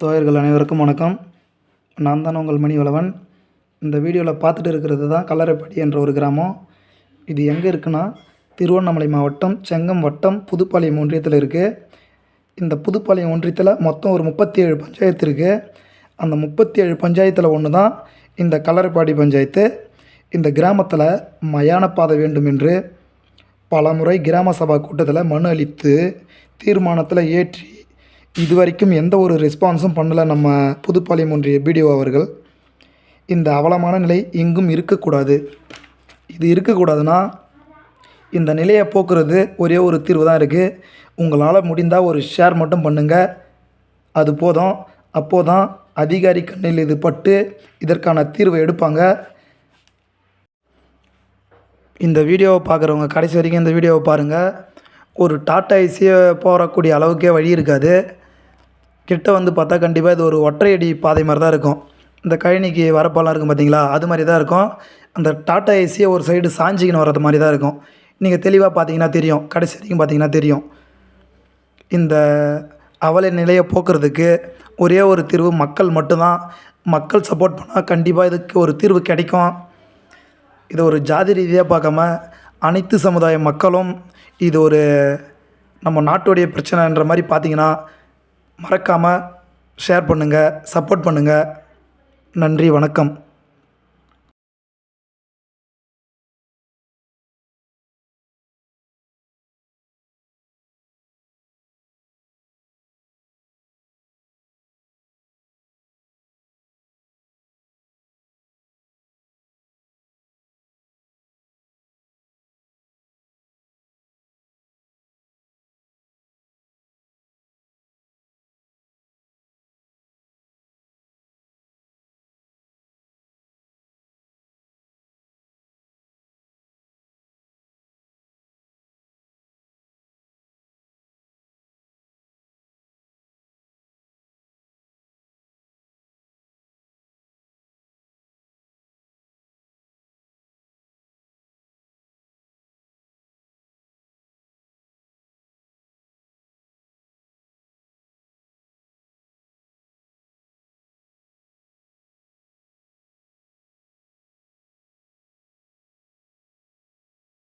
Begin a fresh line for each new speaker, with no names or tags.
தோழர்கள் அனைவருக்கும் வணக்கம். நான் தான் உங்கள் மணி இந்த வீடியோவில் பார்த்துட்டு இருக்கிறது தான் கல்லறைப்படி என்ற ஒரு கிராமம். இது எங்கே இருக்குன்னா திருவண்ணாமலை மாவட்டம் செங்கம் வட்டம் புதுப்பாளையம் ஒன்றியத்தில் இருக்குது இந்த புதுப்பாளையம் ஒன்றியத்தில் மொத்தம் ஒரு முப்பத்தி ஏழு பஞ்சாயத்து இருக்குது அந்த முப்பத்தி ஏழு பஞ்சாயத்தில் ஒன்று தான் இந்த கல்லறைப்பாடி பஞ்சாயத்து. இந்த கிராமத்தில் மயான பாதை வேண்டும் என்று பலமுறை கிராம சபா கூட்டத்தில் மனு அளித்து தீர்மானத்தில் ஏற்றி இது வரைக்கும் எந்த ஒரு ரெஸ்பான்ஸும் பண்ணல நம்ம புதுப்பாளையம் ஒன்றிய பிடிஓ அவர்கள். இந்த அவலமான நிலை எங்கும் இருக்கக்கூடாது. இது இருக்கக்கூடாதுன்னா இந்த நிலையை போக்குறது ஒரே ஒரு தீர்வு தான் இருக்குது உங்களால் முடிந்தால் ஒரு ஷேர் மட்டும் பண்ணுங்கள் அது போதும். அப்போ தான் அதிகாரி கண்ணில் இது பட்டு இதற்கான தீர்வை எடுப்பாங்க. இந்த வீடியோவை பார்க்குறவங்க கடைசி வரைக்கும் இந்த வீடியோவை பாருங்கள் ஒரு டாட்டா ஐசியை போகக்கூடிய அளவுக்கே வழி இருக்காது. கிட்ட வந்து பார்த்தா கண்டிப்பாக இது ஒரு ஒற்றையடி பாதை மாதிரி தான் இருக்கும். இந்த கழனிக்கு வரப்பாலாம் இருக்கும் பார்த்தீங்களா அது மாதிரி தான் இருக்கும். அந்த டாட்டா ஏசியை ஒரு சைடு சாஞ்சிக்கின்னு வர்றது மாதிரி தான் இருக்கும். நீங்கள் தெளிவாக பார்த்தீங்கன்னா தெரியும். கடைசி வரைக்கும் பார்த்தீங்கன்னா தெரியும். இந்த அவலை நிலையை போக்குறதுக்கு ஒரே ஒரு தீர்வு மக்கள் மட்டும்தான். மக்கள் சப்போர்ட் பண்ணால் கண்டிப்பாக இதுக்கு ஒரு தீர்வு கிடைக்கும். இது ஒரு ஜாதி ரீதியாக பார்க்காம அனைத்து சமுதாய மக்களும் இது ஒரு நம்ம நாட்டுடைய பிரச்சனைன்ற மாதிரி பார்த்தீங்கன்னா மறக்காமல் ஷேர் பண்ணுங்கள் சப்போர்ட் பண்ணுங்கள் நன்றி வணக்கம்.